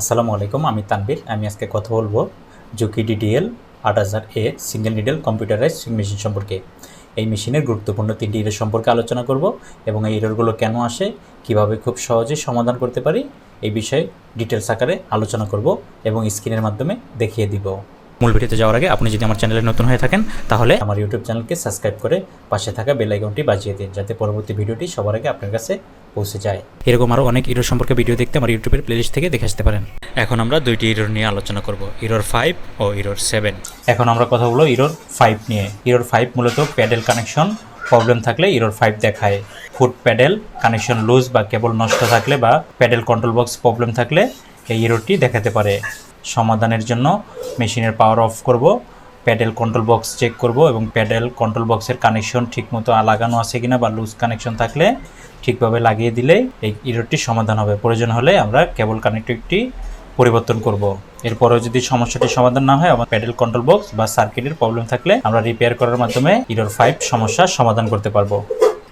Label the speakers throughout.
Speaker 1: আসসালামু আলাইকুম, আমি তানবীর আমি আজকে কথা বলব জুকি ডিডিএল আট হাজার A, single needle computerize machine সম্পর্কে। এই মেশিনের গুরুত্বপূর্ণ তিনটি ইরোর সম্পর্কে আলোচনা করব এবং এই ইরোরগুলো কেন আসে, কীভাবে খুব সহজে সমাধান করতে পারি, এই বিষয়ে ডিটেলস আকারে আলোচনা করব এবং স্ক্রিনের মাধ্যমে দেখিয়ে দিব। মূল ভিডিওতে যাওয়ার আগে আপনি যদি আমার চ্যানেলে নতুন হয়ে থাকেন, তাহলে আমার ইউটিউব চ্যানেলকে সাবস্ক্রাইব করে পাশে থাকা বেল আইকনটি বাজিয়ে দিন, যাতে পরবর্তী ভিডিওটি সবার আগে আপনার কাছে পৌঁছে যায়। এরকম আরও অনেক ইরোর সম্পর্কে ভিডিও দেখতে আমার ইউটিউবের প্লেলিস্ট থেকে দেখে আসতে পারেন। এখন আমরা দুইটি ইরোর নিয়ে আলোচনা করব ইরোর ফাইভ ও ইরোর সেভেন এখন আমরা কথা বলব ইরোর ফাইভ নিয়ে। ইরোর ফাইভ মূলত প্যাডেল কানেকশন প্রবলেম থাকলে ইরোর ফাইভ দেখায়। ফুট প্যাডেল কানেকশন লুজ বা কেবল নষ্ট থাকলে বা প্যাডেল কন্ট্রোল বক্স প্রবলেম থাকলে এই ইরোরটি দেখাতে পারে। সমাধানের জন্য মেশিনের পাওয়ার অফ করব। প্যাডেল কন্ট্রোল বক্স চেক করব এবং প্যাডেল কন্ট্রোল বক্সের কানেকশন ঠিকমতো লাগানো আছে কিনা বা লুজ কানেকশন থাকলে ঠিকভাবে লাগিয়ে দিলে এই ইরোরটি সমাধান হবে। প্রয়োজন হলে আমরা কেবল কানেক্টিভিটি পরিবর্তন করব। এরপরেও যদি সমস্যাটি সমাধান না হয় আমার প্যাডেল কন্ট্রোল বক্স বা সার্কিটের প্রবলেম থাকলে আমরা রিপেয়ার করার মাধ্যমে ইরোর ফাইভ সমস্যার সমাধান করতে পারব।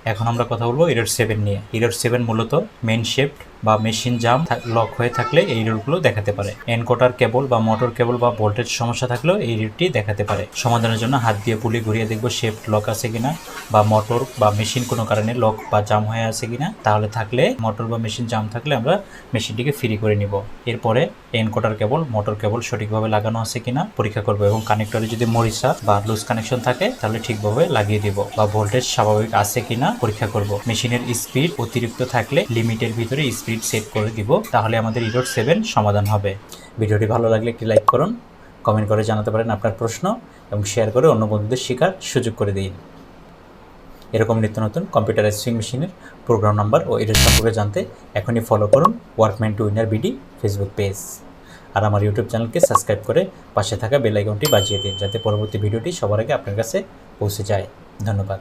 Speaker 1: এখন আমরা কথা বলব ইরোর সেভেন নিয়ে। ইরোর সেভেন মূলত মেন শেফট বা মেশিন জাম লক হয়ে থাকলে এই ইরোরগুলো দেখাতে পারে। এনকোটার কেবল বা মোটর কেবল বা ভোল্টেজ সমস্যা থাকলেও এই রোডটি দেখাতে পারে। সমাধানের জন্য হাত দিয়ে পুলি ঘুরিয়ে দেখব শেফট লক আছে কিনা। বা মোটর বা মেশিন কোনো কারণে লক বা জাম হয়ে আছে কিনা, তাহলে থাকলে মোটর বা মেশিন জাম থাকলে আমরা মেশিনটিকে ফ্রি করে নিব। এরপরে এনকোটার কেবল মোটর কেবল সঠিকভাবে লাগানো আছে কিনা পরীক্ষা করব এবং কানেক্টরে যদি মরিচা বা লুজ কানেকশন থাকে, তাহলে ঠিকভাবে লাগিয়ে দিব বা ভোল্টেজ স্বাভাবিক আছে কিনা পরীক্ষা করব। মেশিনের স্পিড অতিরিক্ত থাকলে লিমিটের ভিতরে স্পিড সেট করে দিব, তাহলে আমাদের ইরোড সেভেন সমাধান হবে। ভিডিওটি ভালো লাগলে একটি লাইক করুন কমেন্ট করে জানাতে পারেন আপনার প্রশ্ন এবং শেয়ার করে অন্য বন্ধুদের শেখার সুযোগ করে দিন। এরকম নিত্য নতুন কম্পিউটারাইজ সুইং মেশিনের প্রোগ্রাম নাম্বার ও এর সম্পর্কে জানতে এখনই ফলো করুন Workman to Winner BD Facebook page আর আমার ইউটিউব চ্যানেলকে সাবস্ক্রাইব করে পাশে থাকা বেল আইকনটি বাজিয়ে দিন যাতে পরবর্তী ভিডিওটি সবার আগে আপনার কাছে পৌঁছে যায়। ধন্যবাদ।